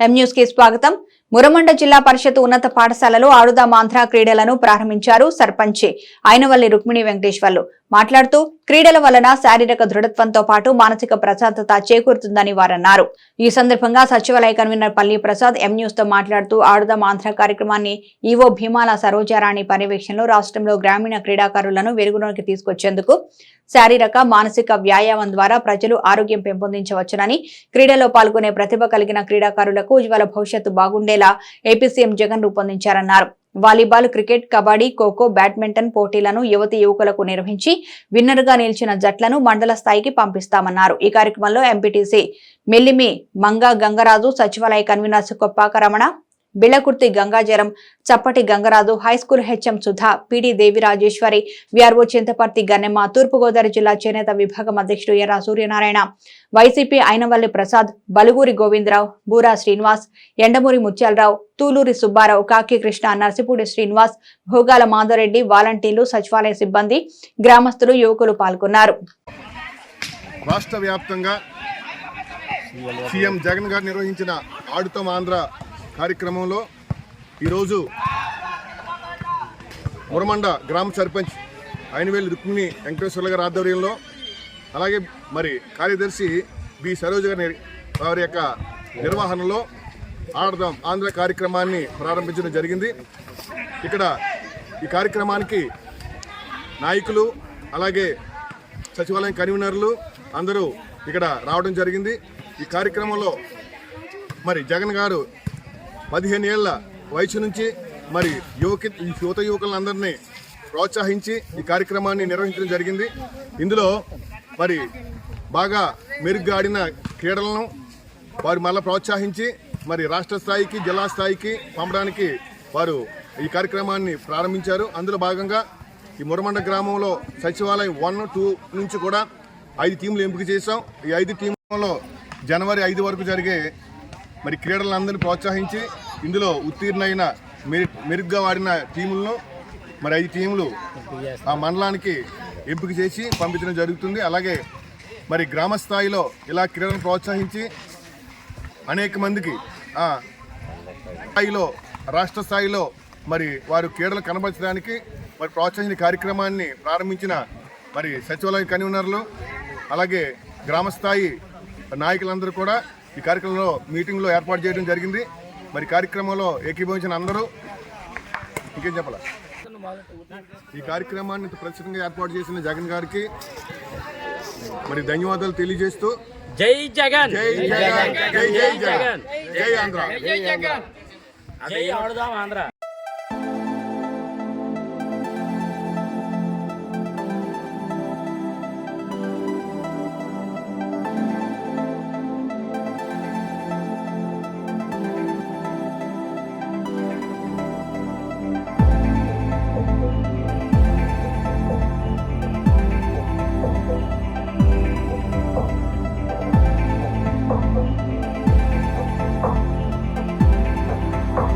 ఎం న్యూస్కి స్వాగతం. మురమండ జిల్లా పరిషత్ ఉన్నత పాఠశాలలో ఆడుదా ఆంధ్ర క్రీడలను ప్రారంభించారు సర్పంచ్. అయినవల్లి రుక్మిణి వెంకటేశ్వర్లు మాట్లాడుతూ క్రీడల వలన శారీరక దృఢత్వంతో పాటు మానసిక ప్రశాంతత చేకూరుతుందని వారన్నారు. ఈ సందర్భంగా సచివాలయ కన్వీనర్ పల్లి ప్రసాద్ ఎం న్యూస్తో మాట్లాడుతూ ఆడుదాం ఆంధ్ర కార్యక్రమాన్ని ఈవో భీమాల సరోజారాణి పర్యవేక్షణలో రాష్ట్రంలో గ్రామీణ క్రీడాకారులను వెలుగులోకి తీసుకొచ్చేందుకు శారీరక మానసిక వ్యాయామం ద్వారా ప్రజలు ఆరోగ్యం పెంపొందించవచ్చునని క్రీడలో పాల్గొనే ప్రతిభ కలిగిన క్రీడాకారులకు ఉజ్వల భవిష్యత్తు బాగుండేలా AP CM Jagan రూపొందించారన్నారు. Volleyball cricket kabaddi kho-kho badminton పోటీలను యువతి యువకులకు నిర్వహించి విన్నర్గా నిలిచిన జట్లను మండల స్థాయికి పంపిస్తామన్నారు. ఈ కార్యక్రమంలో ఎంపీటీసీ మెల్లిమి మంగా గంగరాజు సచివాలయ convener Koppaka Ramana Billakurthi Gangajaram Chappati Gangaraju high school HM Sudha PD Devi Rajeswari VRO Chintaparthi Gannemma తూర్పుగోదావరి జిల్లా చేనేత విభాగం అధ్యక్షుడు ఎర్ర సూర్యనారాయణ వైసీపీ అయినవల్లి ప్రసాద్ బలుగూరి గోవిందరావు బూరా శ్రీనివాస్ ఎండమూరి ముత్యాలరావు తూలూరి సుబ్బారావు కాకి కృష్ణ నర్సిపూడి శ్రీనివాస్ భోగాల మాధవరెడ్డి వాలంటీర్లు సచివాలయ సిబ్బంది గ్రామస్తులు యువకులు పాల్గొన్నారు. రాష్ట్ర వ్యాప్తంగా సీఎం జగన్ గారు నిర్వహించిన ఆడుతాం ఆంధ్ర కార్యక్రమంలో ఈరోజు మురమండ గ్రామ సర్పంచ్ అయినవేలి రుక్మిణి వెంకటేశ్వర్ల గారి ఆధ్వర్యంలో అలాగే మరి కార్యదర్శి బి సరోజ గారి వారి యొక్క నిర్వహణలో ఆడదాం ఆంధ్ర కార్యక్రమాన్ని ప్రారంభించడం జరిగింది. ఇక్కడ ఈ కార్యక్రమానికి నాయకులు అలాగే సచివాలయం కన్వీనర్లు అందరూ ఇక్కడ రావడం జరిగింది. ఈ కార్యక్రమంలో మరి జగన్ గారు పదిహేను ఏళ్ళ వయసు నుంచి మరి యువకి యువత యువకులందరినీ ప్రోత్సహించి ఈ కార్యక్రమాన్ని నిర్వహించడం జరిగింది. ఇందులో మరి బాగా మెరుగ్గా ఆడిన క్రీడలను వారు మళ్ళీ ప్రోత్సహించి మరి రాష్ట్ర స్థాయికి జిల్లా స్థాయికి పంపడానికి వారు ఈ కార్యక్రమాన్ని ప్రారంభించారు. అందులో భాగంగా ఈ మురమండ గ్రామంలో సచివాలయం వన్ టూ నుంచి కూడా ఐదు టీంలు ఎంపిక చేశాం. ఈ ఐదు టీంలలో జనవరి ఐదు వరకు జరిగే మరి క్రీడలందరినీ ప్రోత్సహించి ఇందులో ఉత్తీర్ణమైన మెరి మెరుగ్గా వాడిన టీములను మరి ఐదు టీములు ఆ మండలానికి ఎంపిక చేసి పంపించడం జరుగుతుంది. అలాగే మరి గ్రామ స్థాయిలో ఇలా క్రీడలను ప్రోత్సహించి అనేక మందికి స్థాయిలో రాష్ట్ర స్థాయిలో మరి వారు క్రీడలు కనబరచడానికి మరి ప్రోత్సహించిన కార్యక్రమాన్ని ప్రారంభించిన మరి సచివాలయ కన్వీనర్లు అలాగే గ్రామస్థాయి నాయకులందరూ కూడా ఈ కార్యక్రమంలో మీటింగ్లో ఏర్పాటు చేయడం జరిగింది. మరి కార్యక్రమంలో ఏకీభవించిన అందరూ ఇంకేం చెప్పాల? ఈ కార్యక్రమాన్ని ప్రత్యేకంగా ఏర్పాటు చేసిన జగన్ గారికి మరి ధన్యవాదాలు తెలియజేస్తూ జై జగన్! జై జగన్! జై జై జగన్! జై ఆంధ్ర! జై ఆడుదాం ఆంధ్ర!